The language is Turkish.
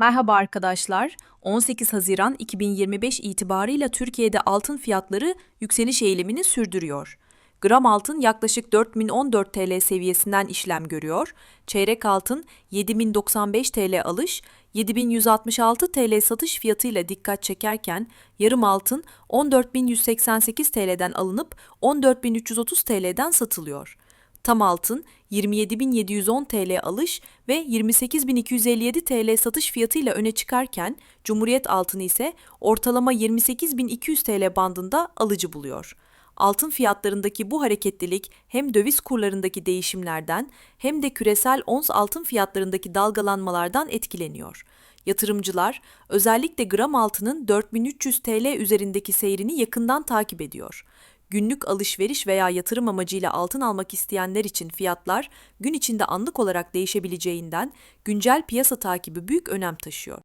Merhaba arkadaşlar. 18 Haziran 2025 itibarıyla Türkiye'de altın fiyatları yükseliş eğilimini sürdürüyor. Gram altın yaklaşık 4014 TL seviyesinden işlem görüyor. Çeyrek altın 7095 TL alış, 7166 TL satış fiyatıyla dikkat çekerken yarım altın 14188 TL'den alınıp 14330 TL'den satılıyor. Tam altın 27.710 TL alış ve 28.257 TL satış fiyatıyla öne çıkarken Cumhuriyet altını ise ortalama 28.200 TL bandında alıcı buluyor. Altın fiyatlarındaki bu hareketlilik hem döviz kurlarındaki değişimlerden hem de küresel ons altın fiyatlarındaki dalgalanmalardan etkileniyor. Yatırımcılar özellikle gram altının 4300 TL üzerindeki seyrini yakından takip ediyor. Günlük alışveriş veya yatırım amacıyla altın almak isteyenler için fiyatlar gün içinde anlık olarak değişebileceğinden güncel piyasa takibi büyük önem taşıyor.